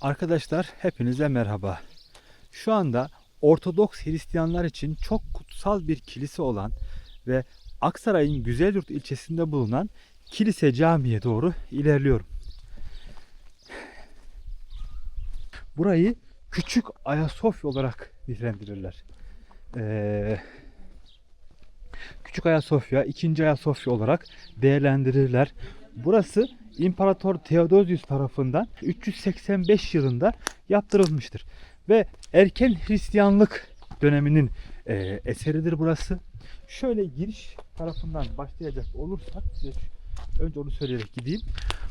Arkadaşlar hepinize merhaba. Şu anda Ortodoks Hristiyanlar için çok kutsal bir kilise olan ve Aksaray'ın Güzelyurt ilçesinde bulunan Kilise Camii'ye doğru ilerliyorum. Burayı Küçük Ayasofya olarak nitelendirirler. Ee, Küçük Ayasofya, ikinci Ayasofya olarak değerlendirirler. Burası İmparator Theodosius tarafından 385 yılında yaptırılmıştır. Ve erken Hristiyanlık döneminin e, eseridir burası. Şöyle giriş tarafından başlayacak olursak size önce onu söyleyerek gideyim.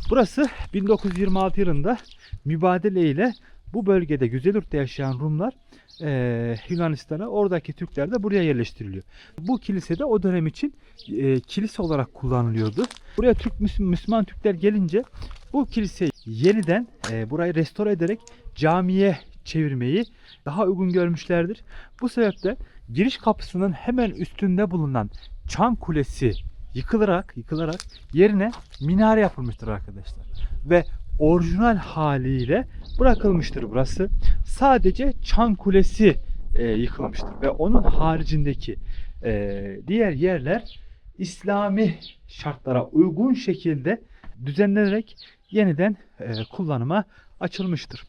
Burası 1926 yılında mübadele ile bu bölgede Güzelurt'ta yaşayan Rumlar e, Yunanistan'a oradaki Türkler de buraya yerleştiriliyor. Bu kilise de o dönem için e, kilise olarak kullanılıyordu. Buraya Türk Müsl- Müslüman Türkler gelince bu kiliseyi yeniden e, burayı restore ederek camiye çevirmeyi daha uygun görmüşlerdir. Bu sebeple giriş kapısının hemen üstünde bulunan çan kulesi yıkılarak yıkılarak yerine minare yapılmıştır arkadaşlar. Ve orijinal haliyle bırakılmıştır burası. Sadece çan kulesi e, yıkılmıştır ve onun haricindeki e, diğer yerler İslami şartlara uygun şekilde düzenlenerek yeniden e, kullanıma açılmıştır.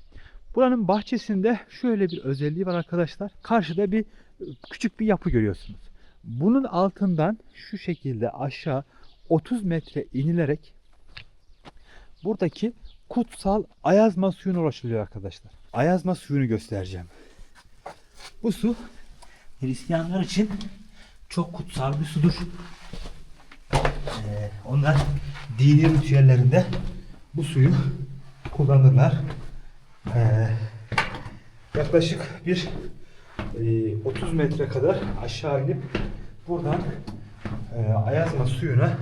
Buranın bahçesinde şöyle bir özelliği var arkadaşlar. Karşıda bir e, küçük bir yapı görüyorsunuz. Bunun altından şu şekilde aşağı 30 metre inilerek buradaki kutsal ayazma suyuna ulaşılıyor arkadaşlar. Ayazma suyunu göstereceğim. Bu su Hristiyanlar için çok kutsal bir sudur. Ee, onlar dini ritüellerinde bu suyu kullanırlar. Ee, yaklaşık bir e, 30 metre kadar aşağı inip buradan e, Ayazma suyuna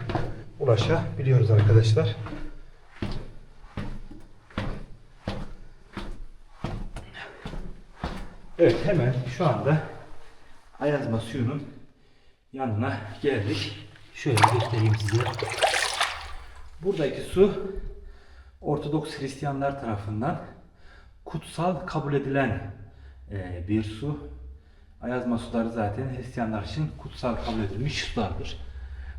ulaşabiliyoruz arkadaşlar. Evet hemen şu anda Ayazma suyunun yanına geldik. Şöyle göstereyim size. Buradaki su Ortodoks Hristiyanlar tarafından kutsal kabul edilen e, bir su. Ayazma suları zaten Hristiyanlar için kutsal kabul edilmiş sulardır.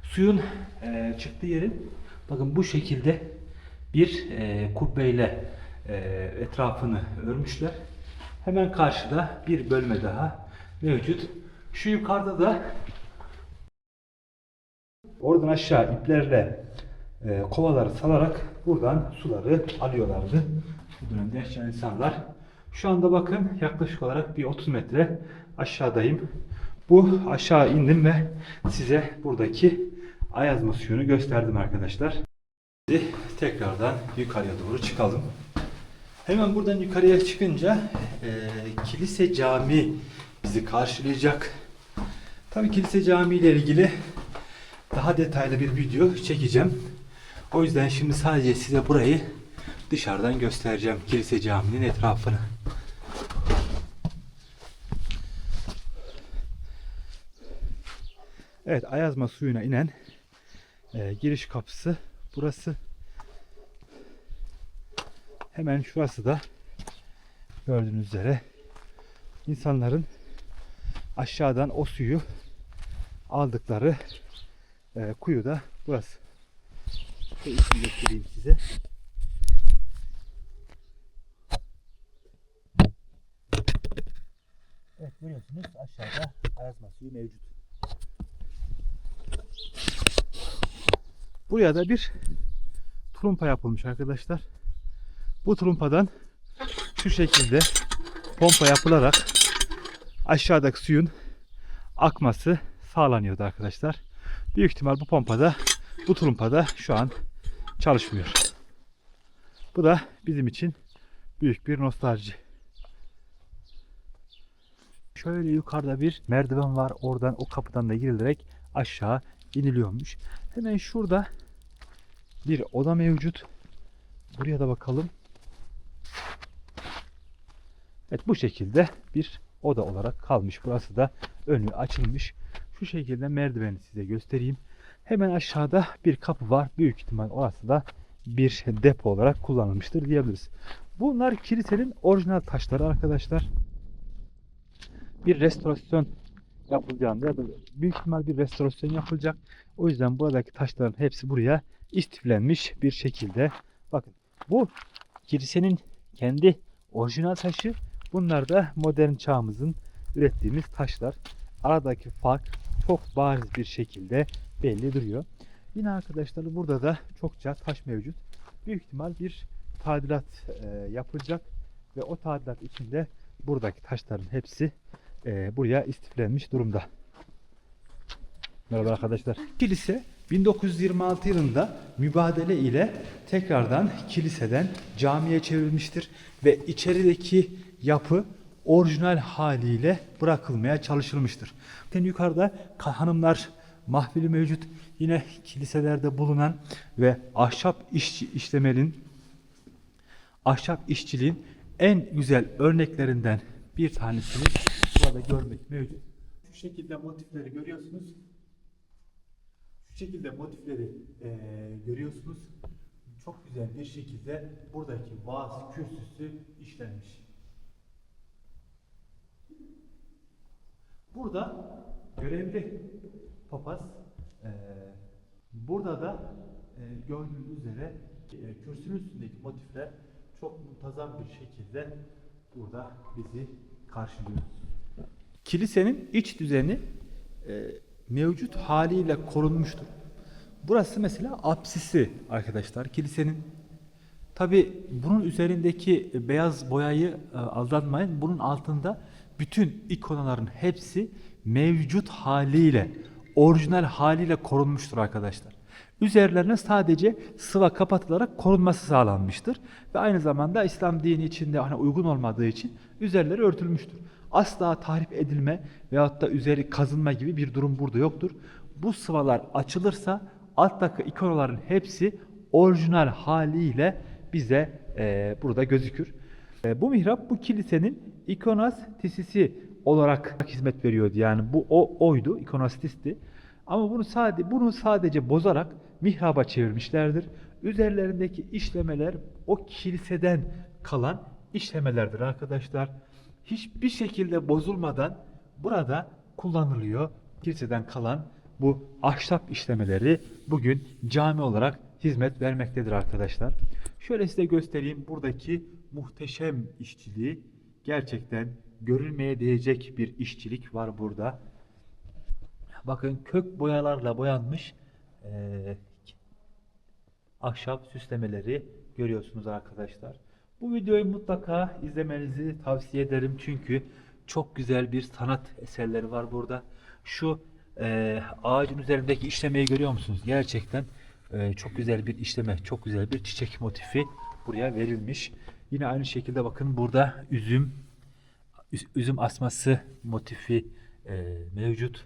Suyun e, çıktığı yerin bakın bu şekilde bir e, kubbeyle e, etrafını örmüşler. Hemen karşıda bir bölme daha mevcut. Şu yukarıda da oradan aşağı iplerle e, kovaları salarak buradan suları alıyorlardı. Bu dönemde yaşayan insanlar. Şu anda bakın yaklaşık olarak bir 30 metre aşağıdayım. Bu aşağı indim ve size buradaki ayazma suyunu gösterdim arkadaşlar. Şimdi tekrardan yukarıya doğru çıkalım. Hemen buradan yukarıya çıkınca e, kilise cami bizi karşılayacak. Tabii kilise cami ile ilgili daha detaylı bir video çekeceğim. O yüzden şimdi sadece size burayı dışarıdan göstereceğim. Kilise caminin etrafını. Evet Ayazma suyuna inen e, giriş kapısı burası. Hemen şurası da gördüğünüz üzere insanların aşağıdan o suyu aldıkları e, kuyu da burası. Şöyle göstereyim size. Evet görüyorsunuz aşağıda ayazma suyu mevcut. Buraya da bir trumpa yapılmış arkadaşlar. Bu trumpadan şu şekilde pompa yapılarak aşağıdaki suyun akması sağlanıyordu arkadaşlar. Büyük ihtimal bu pompada bu trumpada şu an çalışmıyor. Bu da bizim için büyük bir nostalji. Şöyle yukarıda bir merdiven var. Oradan o kapıdan da girilerek aşağı iniliyormuş. Hemen şurada bir oda mevcut. Buraya da bakalım. Evet bu şekilde bir oda olarak kalmış. Burası da önü açılmış. Şu şekilde merdiveni size göstereyim. Hemen aşağıda bir kapı var. Büyük ihtimal orası da bir depo olarak kullanılmıştır diyebiliriz. Bunlar kilisenin orijinal taşları arkadaşlar. Bir restorasyon yapılacağında ya da büyük ihtimal bir restorasyon yapılacak. O yüzden buradaki taşların hepsi buraya istiflenmiş bir şekilde. Bakın bu kilisenin kendi orijinal taşı. Bunlar da modern çağımızın ürettiğimiz taşlar. Aradaki fark çok bariz bir şekilde belli duruyor. Yine arkadaşlar burada da çokça taş mevcut. Büyük ihtimal bir tadilat e, yapılacak ve o tadilat içinde buradaki taşların hepsi e, buraya istiflenmiş durumda. Merhaba arkadaşlar. Kilise 1926 yılında mübadele ile tekrardan kiliseden camiye çevrilmiştir ve içerideki yapı orijinal haliyle bırakılmaya çalışılmıştır. Yani yukarıda ka- hanımlar mahfili mevcut. Yine kiliselerde bulunan ve ahşap işçi, işlemenin ahşap işçiliğin en güzel örneklerinden bir tanesini burada görmek mevcut. Şu şekilde motifleri görüyorsunuz. Şekilde motifleri eee, görüyorsunuz. Çok güzel bir şekilde buradaki vaaz kürsüsü işlenmiş. Burada görevli papaz eee, burada da eee, gördüğünüz üzere eee, kürsünün üstündeki motifler çok muntazam bir şekilde burada bizi karşılıyor. Kilisenin iç düzeni e, mevcut haliyle korunmuştur. Burası mesela apsisi arkadaşlar. Kilisenin tabi bunun üzerindeki beyaz boyayı e, aldanmayın. Bunun altında bütün ikonaların hepsi mevcut haliyle, orijinal haliyle korunmuştur arkadaşlar. Üzerlerine sadece sıva kapatılarak korunması sağlanmıştır. Ve aynı zamanda İslam dini içinde hani uygun olmadığı için üzerleri örtülmüştür. Asla tahrip edilme veyahut da üzeri kazınma gibi bir durum burada yoktur. Bu sıvalar açılırsa alttaki ikonaların hepsi orijinal haliyle bize e, burada gözükür. E, bu mihrap bu kilisenin ikonastisisi olarak hizmet veriyordu. Yani bu o oydu, ikonastisti. Ama bunu sadece bunu sadece bozarak mihraba çevirmişlerdir. Üzerlerindeki işlemeler o kiliseden kalan işlemelerdir arkadaşlar. Hiçbir şekilde bozulmadan burada kullanılıyor. Kiliseden kalan bu ahşap işlemeleri bugün cami olarak hizmet vermektedir arkadaşlar. Şöyle size göstereyim buradaki muhteşem işçiliği. Gerçekten görülmeye değecek bir işçilik var burada. Bakın kök boyalarla boyanmış eee, ahşap süslemeleri görüyorsunuz arkadaşlar. Bu videoyu mutlaka izlemenizi tavsiye ederim çünkü çok güzel bir sanat eserleri var burada. Şu eee, ağacın üzerindeki işlemeyi görüyor musunuz? Gerçekten eee, çok güzel bir işleme, çok güzel bir çiçek motifi buraya verilmiş. Yine aynı şekilde bakın burada üzüm üz- üzüm asması motifi eee, mevcut.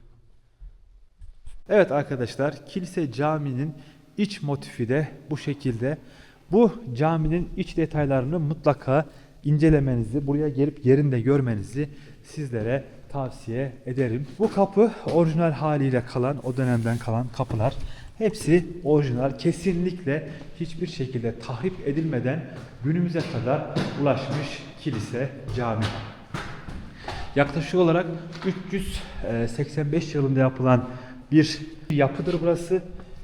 Evet arkadaşlar kilise caminin iç motifi de bu şekilde. Bu caminin iç detaylarını mutlaka incelemenizi, buraya gelip yerinde görmenizi sizlere tavsiye ederim. Bu kapı orijinal haliyle kalan, o dönemden kalan kapılar. Hepsi orijinal, kesinlikle hiçbir şekilde tahrip edilmeden günümüze kadar ulaşmış kilise, cami. Yaklaşık olarak 385 yılında yapılan bir yapıdır burası.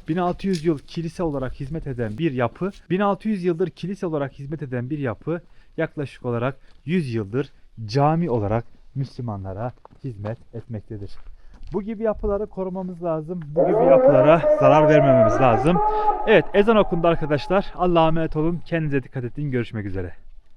1600 yıl kilise olarak hizmet eden bir yapı. 1600 yıldır kilise olarak hizmet eden bir yapı yaklaşık olarak 100 yıldır cami olarak Müslümanlara hizmet etmektedir. Bu gibi yapıları korumamız lazım. Bu gibi yapılara zarar vermememiz lazım. Evet ezan okundu arkadaşlar. Allah'a emanet olun. Kendinize dikkat edin. Görüşmek üzere.